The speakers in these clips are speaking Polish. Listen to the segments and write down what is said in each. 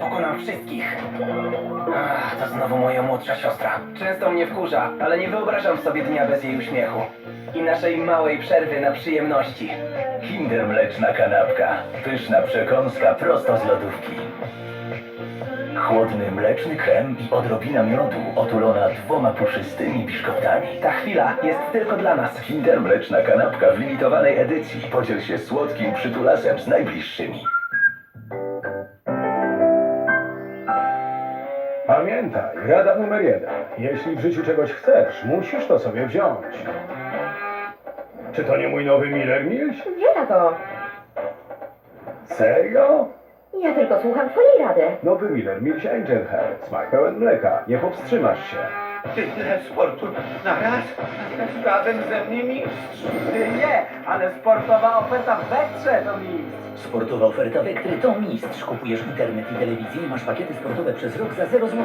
pokonam wszystkich. Ach, to znowu moja młodsza siostra. Często mnie wkurza, ale nie wyobrażam sobie dnia bez jej uśmiechu. I naszej małej przerwy na przyjemności. Kinder mleczna kanapka. Pyszna przekąska prosto z lodówki. Chłodny mleczny krem i odrobina miodu otulona dwoma puszystymi biszkoptami. Ta chwila jest tylko dla nas. Kinder mleczna kanapka w limitowanej edycji. Podziel się słodkim przytulasem z najbliższymi. Pamiętaj, rada numer jeden. Jeśli w życiu czegoś chcesz, musisz to sobie wziąć. Czy to nie mój nowy Miller Mills? Wiera to. Serio? Ja tylko słucham twojej rady. Nowy Miller Mills Angel Hair. Smak pełen mleka. Nie powstrzymasz się. Tyle sportu naraz? Żaden ze mnie mistrz. Nie, ale sportowa oferta w Wektrze to mistrz. Sportowa oferta Wektry to mistrz. Kupujesz internet i telewizję i masz pakiety sportowe przez rok za 0 zł.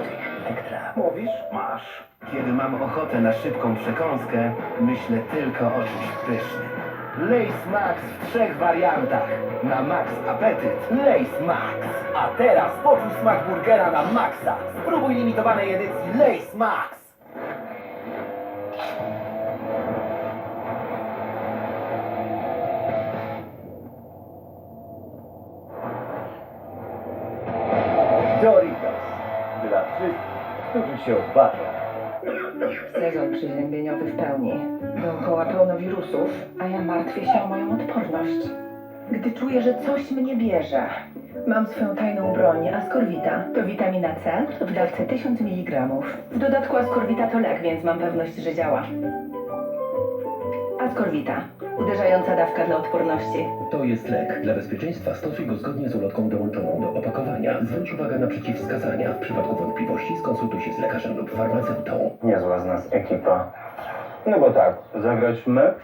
Wektra. Mówisz? Masz. Kiedy mam ochotę na szybką przekąskę, myślę tylko o czymś pysznym. Lace Max w trzech wariantach. Na max apetyt Lace Max. A teraz poczuj smak burgera na maxa. Spróbuj limitowanej edycji Lace Max. Doritos. Dla wszystkich, którzy się odważą. Sezon przyziębieniowy w pełni. Dookoła pełno wirusów, a ja martwię się o moją odporność. Gdy czuję, że coś mnie bierze, mam swoją tajną broń, ascorbita. To witamina C w dawce 1000 mg. W dodatku ascorbita to lek, więc mam pewność, że działa. Ascorbita. Uderzająca dawka dla odporności. To jest lek. Dla bezpieczeństwa stosuj go zgodnie z ulotką dołączoną do opakowania. Zwróć uwagę na przeciwwskazania. W przypadku wątpliwości skonsultuj się z lekarzem lub farmaceutą. Niezła z nas ekipa. No bo tak, zagrać mecz?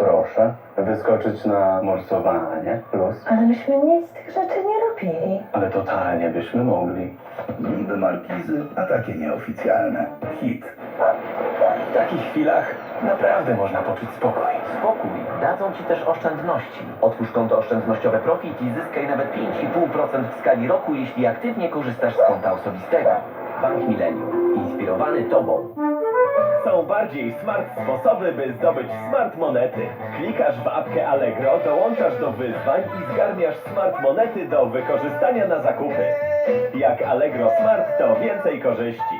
Proszę. Wyskoczyć na morsowanie? Plus. Ale myśmy nic z tych rzeczy nie robili. Ale totalnie byśmy mogli. Niby markizy, a takie nieoficjalne. Hit. W takich chwilach naprawdę można poczuć spokój. Spokój dadzą Ci też oszczędności. Otwórz konto oszczędnościowe Profit i zyskaj nawet 5,5% w skali roku, jeśli aktywnie korzystasz z konta osobistego. Bank Millennium. Inspirowany Tobą. Są bardziej smart sposoby, by zdobyć smart monety. Klikasz w apkę Allegro, dołączasz do wyzwań i zgarniasz smart monety do wykorzystania na zakupy. Jak Allegro Smart, to więcej korzyści.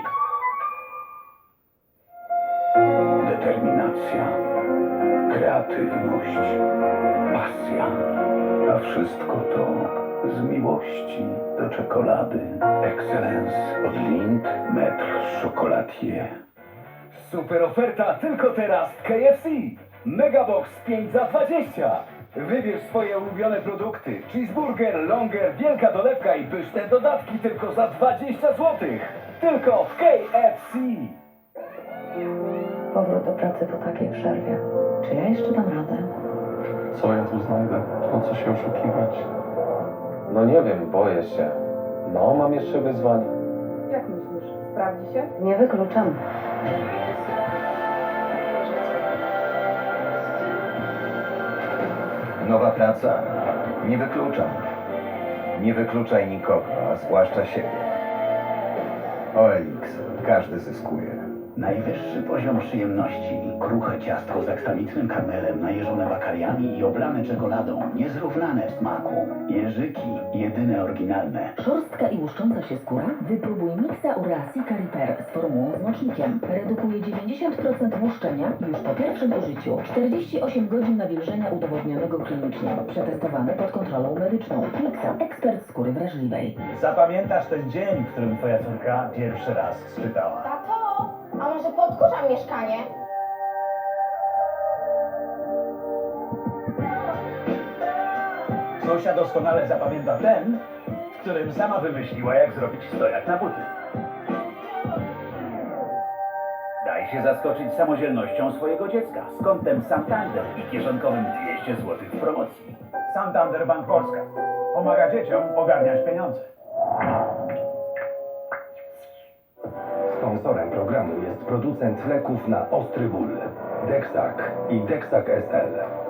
Determinacja, kreatywność, pasja. A wszystko to z miłości do czekolady. Excellence od Lind, Metr Chocolatier. Super oferta tylko teraz w KFC. Megabox 5 za 20. Wybierz swoje ulubione produkty. Cheeseburger, longer, wielka dolewka i pyszne dodatki tylko za 20 zł. Tylko w KFC. Powrót do pracy po takiej przerwie. Czy ja jeszcze dam radę? Co ja tu znajdę? Po co się oszukiwać? No nie wiem, boję się. No, mam jeszcze wyzwanie. Jak myślisz? Sprawdzi się? Nie wykluczam. Nowa praca? Nie wykluczam. Nie wykluczaj nikogo, a zwłaszcza siebie. OLX. Każdy zyskuje. Najwyższy poziom przyjemności. Kruche ciastko z aksamitnym karmelem, najeżone bakariami i oblane czekoladą. Niezrównane w smaku. Jeżyki, jedyne oryginalne. Szorstka i łuszcząca się skóra? Wypróbuj Mixa Urasi Cariper z formułą z mocznikiem. Redukuje 90% łuszczenia już po pierwszym użyciu. 48 godzin nawilżenia udowodnionego klinicznie. Przetestowane pod kontrolą medyczną. Mixa, ekspert skóry wrażliwej. Zapamiętasz ten dzień, w którym twoja córka pierwszy raz spytała. A może podkurzam mieszkanie? Zosia doskonale zapamięta ten, w którym sama wymyśliła, jak zrobić stojak na buty. Daj się zaskoczyć samodzielnością swojego dziecka z kontem Santander i kieszonkowym 200 zł w promocji. Santander Bank Polska. Pomaga dzieciom ogarniać pieniądze. Programu jest producent leków na ostry ból. Dextac i Dextac SL.